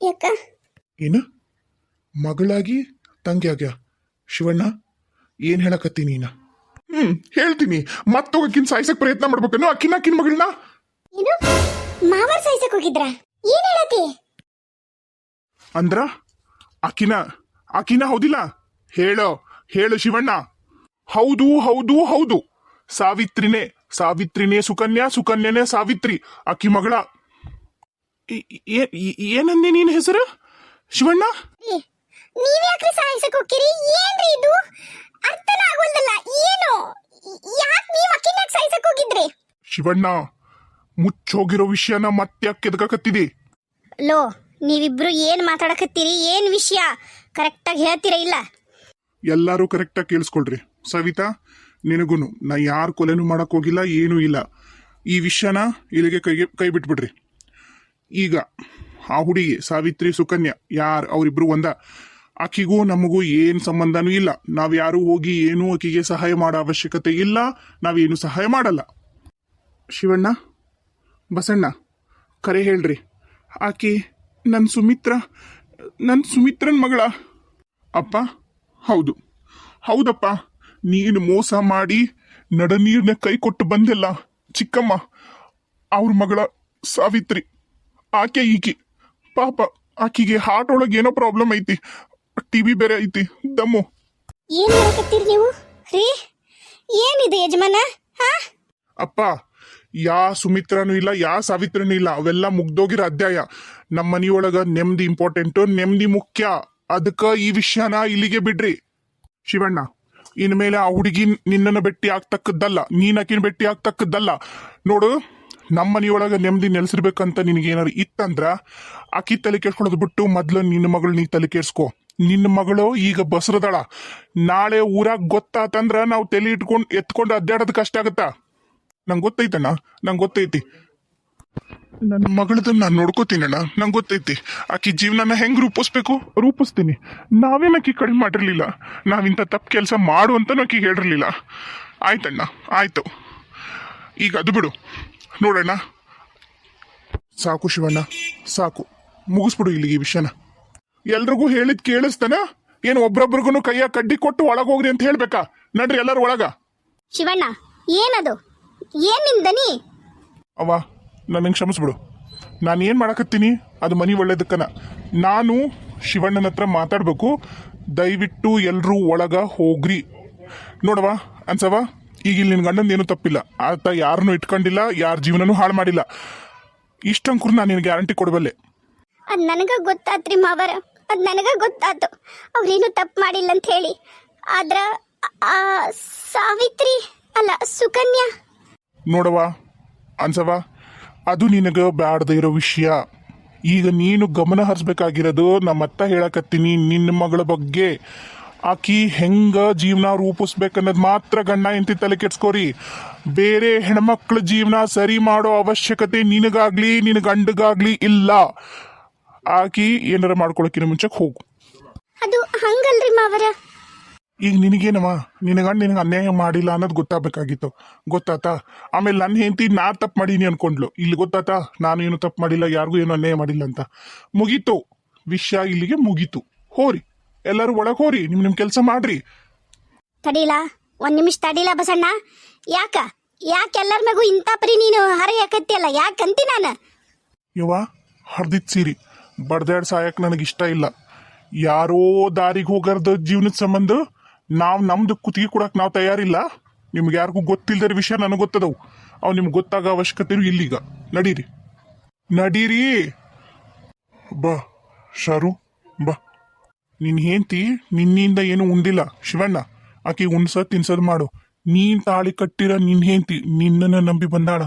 ಯಾಕ? ಏನು? ಮಗಳಾಗಿ ತಂಗಿ ಆಗ್ಯ ಶಿವಣ್ಣ ಏನ್ ಹೇಳಕತ್ತಿ ನೀನ? ಹ್ಮ್ ಹೇಳ್ತೀನಿ. ಮತ್ತೊಗಕ್ಕಿನ್ ಸಾಯ್ಸಕ್ ಪ್ರಯತ್ನ ಮಾಡ್ಬೇಕನ್ನು ಅಕ್ಕಿನ ಅಕ್ಕಿನ ಮಗಳನ್ನ? ಏನು? ಮಾವರ್ ಸಾಯ್ಸಕ್ ಹೋಗಿದ್ರ? ಏನ್ ಹೇಳತಿ ಅಂದ್ರ ಅಕ್ಕಿನ ಅಕ್ಕಿನ ಹೌದಿಲ್ಲ? ಹೇಳೋ ಹೇಳು ಶಿವಣ್ಣ. ಹೌದು ಹೌದು ಹೌದು. ಸಾವಿತ್ರಿನೇ ಸಾವಿತ್ರಿನೇ ಸುಕನ್ಯಾ ಸುಕನ್ಯನೇ ಸಾವಿತ್ರಿ ಅಕ್ಕಿ ಮಗಳ. ಏನಂದೆ ನಿನ್ನ ಹೆಸರು ಶಿವಣ್ಣ ನೀವ್ ಯಾಕ್ರಿ ಸಾಯ್ಸಕ್ ಹೋಗ್ತೀರಿ ಏನ್ರಿ ಇದು ಅರ್ಥನ ಆಗೋಲ್ದಲ್ಲ ಏನು ಯಾಕ್ ನೀವ್ ಅಕ್ಕಿನಾಗ ಸಾಯ್ಸಕ್ ಹೋಗಿದ್ರಿ ಶಿವಣ್ಣ ಮುಚ್ಚೋಗಿರೋ ವಿಷಯನ ಮತ್ತೆ ಕೆದಕತ್ತಿದೆ ಲೋ ನೀವಿಬ್ರು ಏನ್ ಮಾತಾಡಕತ್ತೀರಿ ಏನ್ ವಿಷಯ ಕರೆಕ್ಟಾಗಿ ಹೇಳ್ತೀರ ಇಲ್ಲ ಎಲ್ಲರೂ ಕರೆಕ್ಟಾಗಿ ಕೇಳಿಸ್ಕೊಳ್ರಿ ಸವಿತಾ ನಿನಗೂನು ನಾ ಯಾರು ಕೊಲೆನೂ ಮಾಡಕ್ ಹೋಗಿಲ್ಲ ಏನೂ ಇಲ್ಲ ಈ ವಿಷಯನ ಇಲ್ಲಿಗೆ ಕೈಗೆ ಕೈ ಬಿಟ್ಬಿಡ್ರಿ ಈಗ ಆ ಹುಡುಗಿ ಸಾವಿತ್ರಿ ಸುಕನ್ಯಾ, ಯಾರು ಅವರಿಬ್ರು ಒಂದ? ಆಕಿಗೂ ನಮಗೂ ಏನು ಸಂಬಂಧನೂ ಇಲ್ಲ. ನಾವು ಯಾರು ಹೋಗಿ ಏನೂ ಆಕಿಗೆ ಸಹಾಯ ಮಾಡೋ ಅವಶ್ಯಕತೆ ಇಲ್ಲ. ನಾವೇನು ಸಹಾಯ ಮಾಡಲ್ಲ. ಶಿವಣ್ಣ, ಬಸಣ್ಣ, ಕರೆ ಹೇಳ್ರಿ. ಆಕೆ ನನ್ನ ಸುಮಿತ್ರ ನನ್ನ ಸುಮಿತ್ರನ ಮಗಳ. ಅಪ್ಪ, ಹೌದು. ಹೌದಪ್ಪ. ನೀನು ಮೋಸ ಮಾಡಿ ನಡ ನೀರ್ನ ಕೈ ಕೊಟ್ಟು ಬಂದಿಲ್ಲ ಚಿಕ್ಕಮ್ಮ, ಅವ್ರ ಮಗಳ ಸಾವಿತ್ರಿ. ಆಕೆ ಈಕೆ. ಪಾಪ ಆಕಿಗೆ ಹಾರ್ಟ್ ಒಳಗೆ ಏನೋ ಪ್ರಾಬ್ಲಮ್ ಐತಿ. ಟಿವಿ ಬೇರೆ ಐತಿ. ದಮ್ಮು. ಏನ್ ಹೇಳ್ತೀರಿ ನೀವು? ರೀ? ಏನಿದೆ ಯಜಮಾನ? ಹಾ? ಅಪ್ಪ ಯಾ ಸುಮಿತ್ರನೂ ಇಲ್ಲ ಯಾ ಸಾವಿತ್ರನೂ ಇಲ್ಲ. ಅವೆಲ್ಲ ಮುಗ್ದೋಗಿರೋ ಅಧ್ಯಾಯ. ನಮ್ಮ ಮನಿಯೊಳಗ ನೆಮ್ಮದಿ ಇಂಪಾರ್ಟೆಂಟು ನೆಮ್ಮದಿ ಮುಖ್ಯ. ಅದಕ್ಕ ಈ ವಿಷಯನ ಇಲ್ಲಿಗೆ ಬಿಡ್ರಿ. ಶಿವಣ್ಣ ಇನ್ಮೇಲೆ ಆ ಹುಡುಗಿ ನಿನ್ನನ್ನು ಭೇಟಿ ಆಗ್ತಕ್ಕದ್ದಲ್ಲ. ನೀನ್ ಆಕಿನ ಭೇಟಿ ಆಗ್ತಕ್ಕದ್ದಲ್ಲ. ನೋಡು ನಮ್ಮ ಮನೆಯೊಳಗೆ ನೆಮ್ಮದಿ ನೆಲೆಸಿರ್ಬೇಕಂತ ನಿನಗೇನಾರು ಇತ್ತಂದ್ರ, ಆಕಿ ತಲೆ ಕೇಳ್ಕೊಳೋದು ಬಿಟ್ಟು ಮೊದ್ಲು ನಿನ್ನ ಮಗಳು ನೀ ತಲೆ ಕೆಡ್ಸ್ಕೊ. ನಿನ್ನ ಮಗಳು ಈಗ ಬಸರದಳ. ನಾಳೆ ಊರಾಗ ಗೊತ್ತಾತಂದ್ರ ನಾವು ತಲೆ ಇಟ್ಕೊಂಡು ಎತ್ಕೊಂಡು ಅಡ್ಡಾಡೋದು ಕಷ್ಟ ಆಗತ್ತಾ? ನಂಗೆ ಗೊತ್ತೈತಣ್ಣ, ನಂಗೆ ಗೊತ್ತೈತಿ. ನನ್ನ ಮಗಳದನ್ನ ನಾನು ನೋಡ್ಕೋತೀನಣ್ಣ, ನಂಗೆ ಗೊತ್ತೈತಿ. ಆಕಿ ಜೀವನನ ಹೆಂಗ್ ರೂಪಿಸ್ಬೇಕು? ರೂಪಿಸ್ತೀನಿ. ನಾವೇನು ಆಕಿ ಕಡಿಮೆ ಮಾಡಿರ್ಲಿಲ್ಲ. ನಾವಿಂಥ ತಪ್ಪು ಕೆಲಸ ಮಾಡು ಅಂತನೂ ಆಕಿಗೆ ಹೇಳಿರ್ಲಿಲ್ಲ ಆಯ್ತಣ್ಣ, ಆಯ್ತು. ಈಗ ಅದು ಬಿಡು. ನೋಡಣ್ಣ. ಸಾಕು ಶಿವಣ್ಣ ಸಾಕು. ಮುಗಿಸ್ಬಿಡು ಇಲ್ಲಿಗೆ ಈ ವಿಷಯನ. ಎಲ್ರಿಗೂ ಹೇಳಿದ್ ಕೇಳಿಸ್ತಾನ. ಏನು ಒಬ್ರೊಬ್ರಿಗೂ ಕೈಯ ಕಡ್ಡಿ ಕೊಟ್ಟು ಒಳಗೆ ಹೋಗ್ರಿ ಅಂತ ಹೇಳ್ಬೇಕಾ? ನಡ್ರಿ ಎಲ್ಲರೂ ಒಳಗ. ಶಿವಣ್ಣ ಏನದು? ಏನ್ ನಿನ್ ದನಿ? ಅವ್ವ ನನಗೆ ಕ್ಷಮಿಸ್ಬಿಡು. ನಾನು ಏನು ಮಾಡಕತ್ತೀನಿ? ಅದು ಮನಿ ಒಳ್ಳೇದಕ್ಕನ. ನಾನು ಶಿವಣ್ಣನ ಹತ್ರ ಮಾತಾಡಬೇಕು. ದಯವಿಟ್ಟು ಎಲ್ಲರೂ ಒಳಗ ಹೋಗ್ರಿ. ನೋಡವಾ ಅನ್ಸವ ಈಗ ಇಲ್ಲಿ ನಿನ್ನ ಗಂಡಂದು ಏನೂ ತಪ್ಪಿಲ್ಲ. ಆತ ಯಾರನ್ನೂ ಇಟ್ಕೊಂಡಿಲ್ಲ ಯಾರ ಜೀವನನೂ ಹಾಳು ಮಾಡಿಲ್ಲ. ಇಷ್ಟಂಕರು ನಾನು ನಿನಗೆ ಗ್ಯಾರಂಟಿ ಕೊಡಬಲ್ಲೆ ಅದ್ ನನಗ ಗೊತ್ತಾತ್ರಿ ಮಾವರ. ಅದ್ ನನಗ ಗೊತ್ತಾತು. ಅವ್ರೇನು ತಪ್ಪು ಮಾಡಿಲ್ಲ ಅಂತ ಹೇಳಿ. ಆದ್ರ ಆ ಸಾವಿತ್ರಿ ಅಲ್ಲ ಸುಕನ್ಯಾ. ನೋಡವ ಅನ್ಸವ ಅದು ನಿನಗೆ ಬ್ಯಾಡದ ಇರೋ ವಿಷಯ. ಈಗ ನೀನು ಗಮನ ಹರಿಸ್ಬೇಕಾಗಿರೋದು ನಮ್ಮ ಅತ್ತ ಹೇಳಕತ್ತೀನಿ ನಿನ್ನ ಮಗಳ ಬಗ್ಗೆ. ಆಕಿ ಹೆಂಗ ಜೀವನ ರೂಪಿಸ್ಬೇಕನ್ನೋದು ಮಾತ್ರ ಗಂಡ ಹೆಂಡತಿ ತಲೆ ಕೆಡ್ಸ್ಕೋರಿ. ಬೇರೆ ಹೆಣ್ಮಕ್ಳ ಜೀವನ ಸರಿ ಮಾಡೋ ಅವಶ್ಯಕತೆ ನಿನಗಾಗ್ಲಿ ನಿನ್ನ ಗಂಡಗಾಗ್ಲಿ ಇಲ್ಲ. ಆಕಿ ಏನಾರ ಮಾಡ್ಕೊಳಕಿನ ಮುಂಚೆಗೆ ಹೋಗು. ಅದು ಹಂಗಲ್ರಿ ಮಾವರ? ಈಗ ನಿನಗೇನವ? ನಿನ್ನ ಗಂಡ ನಿನಗೆ ಅನ್ಯಾಯ ಮಾಡಿಲ್ಲ ಅನ್ನೋದು ಗೊತ್ತಾಗಬೇಕಾಗಿತ್ತು. ಗೊತ್ತಾತಾ? ಆಮೇಲೆ ನನ್ನ ಹೆಂಡತಿ ನಾ ತಪ್ಪು ಮಾಡೀನಿ ಅನ್ಕೊಂಡ್ಲು. ಇಲ್ಲಿ ಗೊತ್ತಾತಾ? ನಾನು ಏನು ತಪ್ಪು ಮಾಡಿಲ್ಲ ಯಾರಿಗೂ ಏನು ಅನ್ಯಾಯ ಮಾಡಿಲ್ಲ ಅಂತ. ಮುಗೀತು. ವಿಷಯ ಇಲ್ಲಿಗೆ ಮುಗೀತು. ಹೋರಿ. ಎಲ್ಲರೂ ಒಳಗೆ ಹೋರಿ ನಿಮ್ ನಿಮ್ ಕೆಲಸ ಮಾಡ್ರಿ. ತಡೀಲ? ಒಂದ್ ನಿಮಿಷ ತಡೀಲ ಬಸಣ್ಣ? ಯಾಕ? ಯಾಕೆ ಎಲ್ಲರ ಮಗು ಇಂಥ ಪರಿ ನೀನು ಹರಿಯಾಕತ್ತಿಯಲ್ಲ ಯಾಕಂತಿ ನಾನು? ಯವ್ವ ಹರ್ದಿತ್ ಸೀರಿ. ಬಡ್ದಾಡ್ ಸಾಯಕ್ ನನಗೆ ಇಷ್ಟ ಇಲ್ಲ. ಯಾರೋ ದಾರಿಗೆ ಹೋಗರ್ದ ಜೀವನದ ಸಂಬಂಧ ನಾವು ನಮ್ದು ಕುತ್ತಿಗೆ ಕೊಡಕ್ ನಾವು ತಯಾರಿಲ್ಲ. ನಿಮ್ಗೆ ಯಾರಿಗೂ ಗೊತ್ತಿಲ್ದಿರೋ ವಿಷಯ ನನಗೆ ಗೊತ್ತದವು. ಅವು ನಿಮ್ಗೆ ಗೊತ್ತಾಗ ಅವಶ್ಯಕತೆ ಇಲ್ಲೀಗ. ನಡೀರಿ. ನಡೀರಿ. ಬಾ ಶಾರು ಬಾ. ನಿನ್ ಹೆಂಡತಿ ನಿನ್ನಿಂದ ಏನು ಉಂಡಿಲ್ಲ, ಶಿವಣ್ಣ. ಆಕಿ ಉಣ್ಸೋದು ತಿನ್ಸದ್ ಮಾಡು. ನೀನ್ ತಾಳಿ ಕಟ್ಟಿರ ನಿನ್ ಹೆಂಡತಿ ನಿನ್ನನ್ನ ನಂಬಿ ಬಂದಾಳ.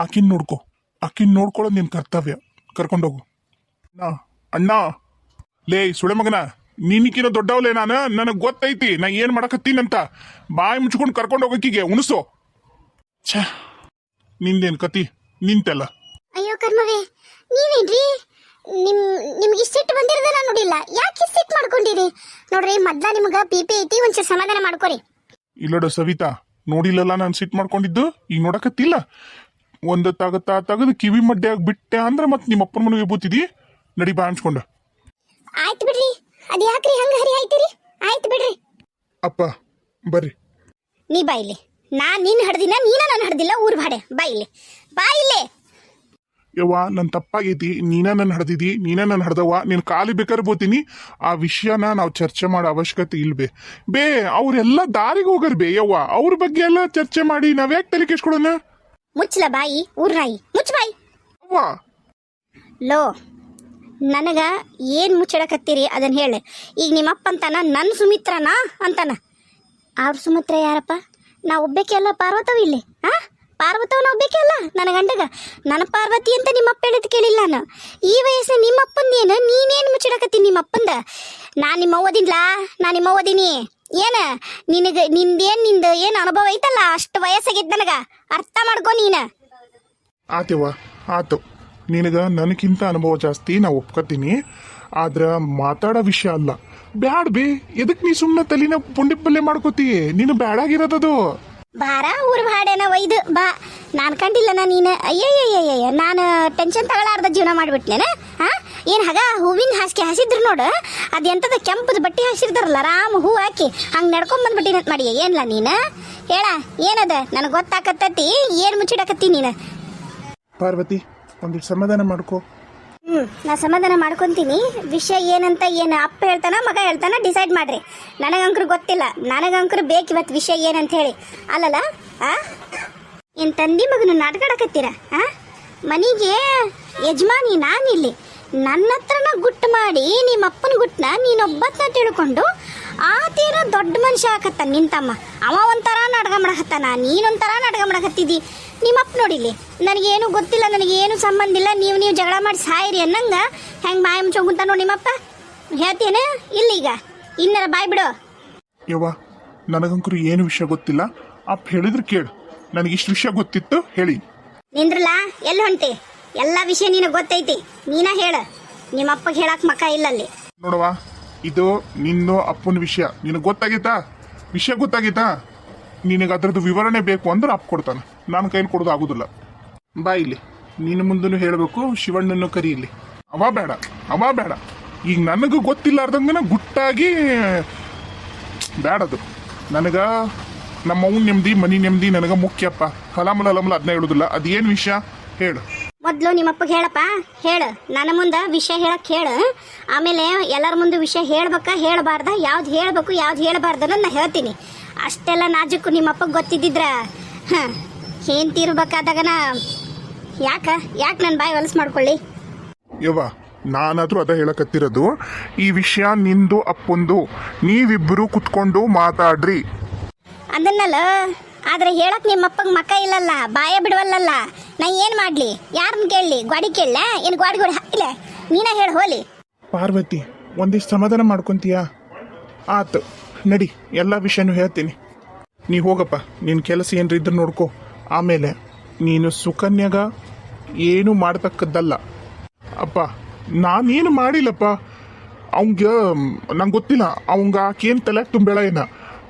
ಆಕಿನ್ ನೋಡ್ಕೊ. ಆಕಿನ್ ನೋಡ್ಕೊಳ್ಳೋದು ನಿನ್ ಕರ್ತವ್ಯ. ಕರ್ಕೊಂಡೋಗು. ಅಣ್ಣ ಅಣ್ಣ. ಲೇ ಸುಳೆ ಮಗನ. ನಿನ್ಕಿನ ದೊಡ್ಡವಲೇ ನಾನು? ನನಗೆ ಗೊತ್ತೈತಿ. ನಾ ಏನ್ ಮಾಡಕತ್ತೀನಂತ. ಬಾಯಿ ಮುಚ್ಕೊಂಡು ಕರ್ಕೊಂಡು ಹೋಗಕ್ಕಿಗೆ ಉಣಸು. ಛ, ನಿಂದೇನ್ ಕತಿ? ನಿಂತೆಲ್ಲ. ಅಯ್ಯೋ ಕರ್ಮವೇ, ನೀವೇನ್ರಿ? ನಿಮ್ ನಿಮ್ಗೆ ಇಷ್ಟಿಟ್ಟು ಬಂದಿರೋದ ನಾನು ನೋಡಿಲ್ಲ. ಯಾಕೆ ಇಷ್ಟಿಟ್ಟು ಮಾಡ್ಕೊಂಡಿರಿ? ನೋಡ್ರಿ ಮೊದ್ಲ ನಿಮ್ಗೆ ಪಿ ಪಿ ಐತಿ ಒಂಚೂರು ಸಮಾಧಾನ ಮಾಡ್ಕೊರಿ. ಇಲ್ಲಡ ಸವಿತಾ ನೋಡಿಲ್ಲಲ್ಲ ನಾನು ಸಿಟ್ ಮಾಡ್ಕೊಂಡಿದ್ದು? ಈಗ ನೋಡಕತ್ತಿಲ್ಲ. ಒಂದು ತಗತಾ ತಗದು ಕಿವಿ ಮಡ್ಡ್ಯಾಗ ಬಿಟ್ಟೆ ಅಂದ್ರೆ ಮತ್ತೆ ನಿಮ್ಮ ಅಪ್ಪನ ಮನೆಗೆ ಬೂತಿದಿ ನಡಿ ಬಾ ಅನ್ಸ್ಕೊಂಡು. ಆಯ್ತು ಬಿಡ್ರಿ. ಅದು ಯಾಕ್ರಿ ಹಂಗೆ ಹರಿ ಆಯ್ತಿರಿ ಆಯ್ತು ಬಿಡ್ರಿ. ಅಪ್ಪ ಬರ್ರಿ. ನೀ ಬಾ ಇಲ್ಲಿ. ನಾನು ನಿನ್ನ ಹಡ್ದಿನ ನೀನ ನಾನು ಹಡ್ದಿಲ್ಲ ಊರ್ ಬಾಡೆ. ಬಾ ಇಲ್ಲಿ. ಬಾ ಇಲ್ಲಿ. ಯವ್ವ ನನ್ನ ತಪ್ಪಾಗೈತಿ ನೀನ ನನ್ನ ಹಡ್ದಿದಿ ನೀನ ನನ್ನ ಹಡ್ದವ್ವ ನೀನು ಕಾಲಿ ಬೇಕಾದ್ರೆ ಬೋತೀನಿ. ಆ ವಿಷಯನ ನಾವು ಚರ್ಚೆ ಮಾಡೋ ಅವಶ್ಯಕತೆ ಇಲ್ಬೆ ಬೇ ಅವರೆಲ್ಲ ದಾರಿಗೆ ಹೋಗರ್ ಬೇ ಯವ್ವ. ಅವ್ರ ಬಗ್ಗೆ ಎಲ್ಲ ಚರ್ಚೆ ಮಾಡಿ ನಾವ್ಯಾಕೆ ತಲೆ ಕೆಡ್ಸ್ಕೊಳೋಣ? ಮುಚ್ಚಲ ಬಾಯಿ ಊರ್ ನಾಯಿ ಮುಚ್ಚ ಬಾಯಿ. ಅವ್ವ ಲೋ ನನಗ ಏನು ಮುಚ್ಚಿಡಕತ್ತೀರಿ? ಅದನ್ನ ಹೇಳಿ. ಈಗ ನಿಮ್ಮಪ್ಪ ಅಂತಾನ ನನ್ನ ಸುಮಿತ್ರನಾ ಅಂತಾನ? ಅವ್ರ ಸುಮಿತ್ರ ಯಾರಪ್ಪ? ನಾ ಒಬ್ಬಕ್ಕೆ ಎಲ್ಲ ಪಾರ್ವತವ ಇಲ್ಲಿ ಆ? ಪಾರ್ವತವನ ಒಬ್ಬೇಕೆ ಅಲ್ಲ ನನ್ನ ಗಂಡಗ? ನನ್ನ ಪಾರ್ವತಿ ಅಂತ ನಿಮ್ಮಪ್ಪ ಹೇಳಿದ್ ಕೇಳಿಲ್ಲ ನಾನು. ಈ ವಯಸ್ಸು ನಿಮ್ಮಪ್ಪಂದೇನು ನೀನೇನು ಮುಚ್ಚಿಡಕತ್ತೀನಿ ನಿಮ್ಮಪ್ಪಂದ ನಾ ನಿಮ್ಮ ಅವ್ವದಿನ್ಲಾ ನಾ ನಿಮ್ಮ ಓದಿನಿ ಏನ? ನಿನಗೆ ನಿಂದೇನು ನಿಂದ ಏನು ಅನುಭವ ಐತಲ್ಲ ಅಷ್ಟು ವಯಸ್ಸಾಗೈತೆ ನನಗ? ಅರ್ಥ ಮಾಡ್ಕೊ ನೀನು. ಆತಿವ ಆತು. ನಿನಗ ನನಗಿಂತ ಅನುಭವ ಜಾಸ್ತಿ ನಾ ಒಪ್ಕೋತೀನಿ ಆದ್ರ ಮಾತಾಡೋ ವಿಷಯ ಅಲ್ಲ. ಬ್ಯಾಡ್ ಬೇ ಎದಕ್ ನೀ ಸುಮ್ಮನೆ ತಲಿನ ಪುಂಡಿ ಪಲ್ಯ ಮಾಡ್ಕೋತಿ? ನೀನು ಬ್ಯಾಡಾಗಿರೋದದು ಬಾರ ಊರ್ ಭಾಡೇನ ಒಯ್ದು, ಬಾ. ನಾನು ಕಂಡಿಲ್ಲನ ನೀನು. ಅಯ್ಯಯ್ಯಯ್ಯಯ್ಯ, ನಾನು ಟೆನ್ಷನ್ ತಗೊಳ್ಳಾರ್ದ ಜೀವನ ಮಾಡ್ಬಿಟ್ನೇನ? ಹಾ ಏನು ಹಾಗ, ಹೂವಿನ ಹಾಸಿಗೆ ಹಾಸಿದ್ರು ನೋಡು. ಅದು ಎಂಥದ ಕೆಂಪದ ಬಟ್ಟೆ ಹಾಸಿರ್ತಾರಲ್ಲ ರಾಮ ಹೂ ಹಾಕಿ ಹಂಗೆ ನಡ್ಕೊಂಡ್ ಬಂದ್ಬಿಟ್ಟಿನಂತ ಮಾಡಿ ಏನ್ಲ ನೀನು? ಹೇಳ, ಏನದ? ನನಗೆ ಗೊತ್ತಾಕತ್ತತಿ, ಏನು ಮುಚ್ಚಿಡಾಕತ್ತಿ ನೀನು? ಪಾರ್ವತಿ, ಒಂದಿಷ್ಟು ಸಮಾಧಾನ ಮಾಡ್ಕೋ. ನಾ ಸಮಾಧಾನ ಮಾಡ್ಕೊಂತೀನಿ. ವಿಷಯ ಏನಂತ ಏನು ಅಪ್ಪ ಹೇಳ್ತಾನ ಮಗ ಹೇಳ್ತಾನ ಡಿಸೈಡ್ ಮಾಡ್ರಿ. ನನಗಂಕರು ಗೊತ್ತಿಲ್ಲ. ನನಗಂಕರು ಬೇಕು ಇವತ್ತು ವಿಷಯ ಏನಂತ ಹೇಳಿ. ಅಲ್ಲಲ್ಲ? ಆ? ಏನು ತಂದಿ ಮಗನ ನಾಟಕಾಡಕತ್ತೀರ? ಆ? ಮನೆಗೆ ಯಜಮಾನಿ ನಾನಿಲ್ಲಿ. ನನ್ನ ಹತ್ರನ ಗುಟ್ಟು ಮಾಡಿ ನಿಮ್ಮ ಅಪ್ಪನ ಗುಟ್ಟನ ನೀನೊಬ್ಬತ್ತನ್ನ ತಿಳ್ಕೊಂಡು ಆ ತೀರ ದೊಡ್ಡ ಮನುಷ್ಯ ಆಕತ್ತ ನಿಂತಮ್ಮ. ಅವ ಒಂಥರ ನಾಟಕ ಮಾಡಕತ್ತಾನ. ನೀನೊಂಥರ ನಾಟಕ ಮಾಡಕತ್ತಿದ್ದಿ ನಿಮ್ಮಪ್ಪ ನೋಡಿಲಿ ನನಗೇನು ಗೊತ್ತಿಲ್ಲ ನನಗೇನು ಸಂಬಂಧ ಇಲ್ಲ ನೀವು ನೀವು ಜಗಳ ಮಾಡಿ ಸಾಯಿರಿ ಅನ್ನಂಗ ಹೆಂಗೆ ಬಾಯಿ ಮುಚ್ಚೋಗುಂತ ನೋಡಿ ನಿಮ್ಮಪ್ಪ. ಹೇಳ್ತೇನೆ ಇಲ್ಲೀಗ ಇನ್ನರ ಬಾಯ್ ಬಿಡು. ಯವ್ವ ನನಗಂಕರು ಏನು ವಿಷಯ ಗೊತ್ತಿಲ್ಲ ಅಪ್ಪ ಹೇಳಿದ್ರು ಕೇಳು ನನಗೆ ಇಷ್ಟು ವಿಷಯ ಗೊತ್ತಿತ್ತು ಹೇಳಿ. ನಿಂದ್ರಲ್ಲ ಎಲ್ಲಿ ಹೊಂಟಿ? ಎಲ್ಲ ವಿಷಯ ನಿನಗೆ ಗೊತ್ತೈತಿ ನೀನ ಹೇಳ ನಿಮ್ಮಪ್ಪಗೆ ಹೇಳಕ್ ಮಕ್ಕ ಇಲ್ಲ ಅಲ್ಲಿ. ನೋಡವ್ವ ಇದು ನಿನ್ನ ಅಪ್ಪನ ವಿಷಯ ನಿನಗೆ ಗೊತ್ತಾಗೈತಾ? ವಿಷಯ ಗೊತ್ತಾಗೈತಾ? ನಿನಗೆ ಅದ್ರದ್ದು ವಿವರಣೆ ಬೇಕು ಅಂದ್ರೆ ಅಪ್ಪ ಕೊಡ್ತಾನೆ. ನಾನು ಕೈಲಿ ಕೊಡೋದು ಆಗುದಿಲ್ಲ. ಬಾ ಇಲ್ಲಿ. ನಿನ್ನ ಮುಂದೂ ಹೇಳಬೇಕು, ಶಿವಣ್ಣನ್ನು ಕರಿ ಇಲ್ಲಿ. ಅವ ಬೇಡ ಅವ ಬೇಡ. ಈಗ ನನಗೂ ಗೊತ್ತಿಲ್ಲಾರ್ದಂಗನ ಗುಟ್ಟಾಗಿ ಬೇಡದು ನನಗೆ ನಮ್ಮ ಅವ್ನ ನೆಮ್ಮದಿ, ಮನಿ ನೆಮ್ಮದಿ ನನಗೆ ಮುಖ್ಯಪ್ಪ. ಹಲಾಮಲ ಹಲಾಮಲ ಅದನ್ನ ಹೇಳುದಿಲ್ಲ. ಅದೇನು ವಿಷಯ? ಹೇಳು. ಮೊದ್ಲು ನಿಮ್ಮಪ್ಪಗೆ ಹೇಳಪ್ಪ. ಹೇಳು. ನನ್ನ ಮುಂದೆ ವಿಷಯ ಹೇಳಕ್ಕೆ ಹೇಳು. ಆಮೇಲೆ ಎಲ್ಲರ ಮುಂದೆ ವಿಷಯ ಹೇಳ್ಬೇಕಾ, ಹೇಳಬಾರ್ದ. ಯಾವ್ದು ಹೇಳಬೇಕು, ಯಾವ್ದು ಹೇಳಬಾರ್ದು ನಾನು ಹೇಳ್ತೀನಿ. ಅಷ್ಟೆಲ್ಲ ನಾಜುಕ್ಕು ನಿಮ್ಮಪ್ಪಗೆ ಗೊತ್ತಿದ್ದಿದ್ರ, ಹಾಂ. ಏನ್ ತೀರ್ಬೇಕಾದಾಗನ ಯಾಕ? ಯಾಕೆ ನನ್ನ ಬಾಯಿ ಹೊಲಸು ಮಾಡ್ಕೊಳ್ಳಿ? ಯವ್ವ ನಾನಾದರೂ ಅದ ಹೇಳಕತ್ತಿರೋದು ಈ ವಿಷಯ ನಿಂದು ಅಪ್ಪೊಂದು ನೀವಿಬ್ಬರು ಕುತ್ಕೊಂಡು ಮಾತಾಡ್ರಿ. ಅದನ್ನಲ್ಲ ಆದ್ರೆ ಹೇಳಕ್ ನಿಮ್ಮಪ್ಪಗೆ ಮಕ್ಕ ಇಲ್ಲಲ್ಲ ಬಾಯ ಬಿಡವಲ್ಲಲ್ಲ ನಾ ಏನು ಮಾಡ್ಲಿ? ಯಾರನ್ನ ಕೇಳಲಿ? ಗಾಡಿ ಕೇಳಲ? ಏನು ಗಾಡಿ ಗೋಡಿ ಹಾಕಿಲ್ಲ? ನೀನ ಹೇಳಿ ಹೋಲಿ. ಪಾರ್ವತಿ ಒಂದಿಷ್ಟು ಸಮಾಧಾನ ಮಾಡ್ಕೊಂತೀಯಾ? ಆತು ನಡಿ ಎಲ್ಲ ವಿಷಯನೂ ಹೇಳ್ತೀನಿ. ನೀ ಹೋಗಪ್ಪ ನಿನ್ನ ಕೆಲಸ ಏನ್ರಿ ಇದ್ರ ನೋಡ್ಕೊ. ಆಮೇಲೆ ನೀನು ಸುಕನ್ಯಾಗ ಏನು ಮಾಡ್ತಕ್ಕದ್ದಲ್ಲ. ಅಪ್ಪ, ನಾನೇನು ಮಾಡಿಲ್ಲಪ್ಪ? ಅವಂಗ ನಂಗೆ ಗೊತ್ತಿಲ್ಲ. ಅವಂಗ ಆಕೇನು ತಲೆ ತುಂಬೆಳ ಏನ?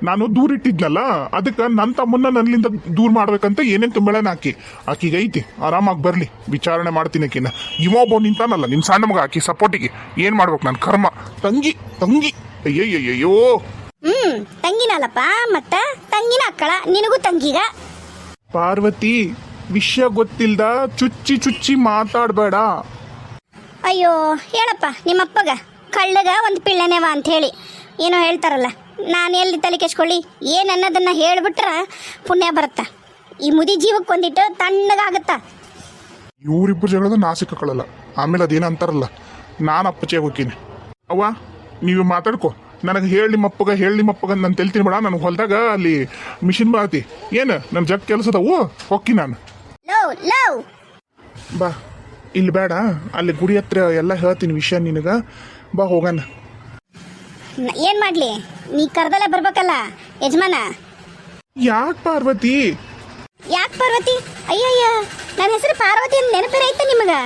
ನಾನು ದೂರ ಇಟ್ಟಿದ್ನಲ್ಲ, ಅದಕ್ಕೆ ನನ್ನ ತಮ್ಮನ್ನ ನನ್ನಿಂದ ದೂರ ಮಾಡ್ಬೇಕಂತ ಏನೇನು ತುಂಬೆಳನ ಆಕಿ? ಆಕಿಗೆ ಐತಿ, ಆರಾಮಾಗಿ ಬರಲಿ, ವಿಚಾರಣೆ ಮಾಡ್ತೀನಿ ಆಕಿನ. ಇವೊಬ್ಬ ನಿಂತಾನಲ್ಲ ನಿನ್ನ ಸಣ್ಣ ಮಗ ಆಕಿ ಸಪೋರ್ಟಿಗೆ. ಏನು ಮಾಡ್ಬೇಕು ನನ್ನ ಕರ್ಮ. ತಂಗಿ ತಂಗಿ. ಅಯ್ಯಯ್ಯಯ್ಯೋ ಹ್ಮ್, ತಂಗಿನಲ್ಲಪ್ಪ, ಮತ್ತ ತಂಗಿನ ಅಕ್ಕಳ. ನಿನಗೂ ತಂಗಿಗ. ಪಾರ್ವತಿ ವಿಷಯ ಗೊತ್ತಿಲ್ದ ಚುಚ್ಚಿ ಚುಚ್ಚಿ ಮಾತಾಡಬೇಡ. ಅಯ್ಯೋ ಹೇಳಪ್ಪ ನಿಮ್ಮಪ್ಪಗ ಕಳ್ಳಗ ಒಂದು ಪಿಳ್ಳನೇವ ಅಂತ ಹೇಳಿ ಏನೋ ಹೇಳ್ತಾರಲ್ಲ ನಾನು ಎಲ್ಲಿ ತಲೆ ಕೆಚ್ಕೊಳ್ಳಿ ಏನು ಅನ್ನೋದನ್ನು ಹೇಳ್ಬಿಟ್ರ ಪುಣ್ಯ ಬರುತ್ತ. ಈ ಮುದಿ ಜೀವಕ್ಕೆ ಒಂದಿಟ್ಟು ತಣ್ಣಗಾಗುತ್ತ. ಇವರಿಬ್ಬರು ಜಗಳದ ನಾ ಸಿಕ್ಕೊಳ್ಳಲ್ಲ ಆಮೇಲೆ ಅದೇನು ಅಂತಾರಲ್ಲ ನಾನು ಅಪ್ಪಚೆ ಹೋಗ್ತೀನಿ ಅವ್ವ ನೀವು ಮಾತಾಡ್ಕೊ. ನನಗೆ ಹೇಳಿ ನಿಮ್ಮಪ್ಪಗ ಹೇಳಿ ನಿಮ್ಮಪ್ಪಗ ನಾನು ತೆಲ್ತೀನಿ ಬೇಡ. ನನಗೆ ಹೊಲ್ದಾಗ ಅಲ್ಲಿ ಮಿಷಿನ್ ಬಾತಿ ಏನು? ನನ್ನ ಜಗ್ ಕೆಲಸದವು ಹೊಕ್ಕಿ ನಾನು. ಬಾ. ಇಲ್ಲಿ ಬೇಡ. ಅಲ್ಲಿ ಗುಡಿ ಹತ್ರ ಎಲ್ಲ ಹೇಳ್ತೀನಿ ವಿಷಯ ನಿನಗೆ. ಬಾ ಹೋಗಣ. ಏನು ಮಾಡಲಿ? ನೀ ಕರ್ದಲ್ಲೇ ಬರ್ಬೇಕಲ್ಲ ಯಜಮಾನ. ಯಾಕೆ ಪಾರ್ವತಿ? ಯಾಕೆ ಪಾರ್ವತಿ? ಅಯ್ಯಯ್ಯ ನನ್ನ ಹೆಸರು ಪಾರ್ವತಿ ಅಂತ ನೆನಪಿರೈತೆ ನಿಮಗೆ.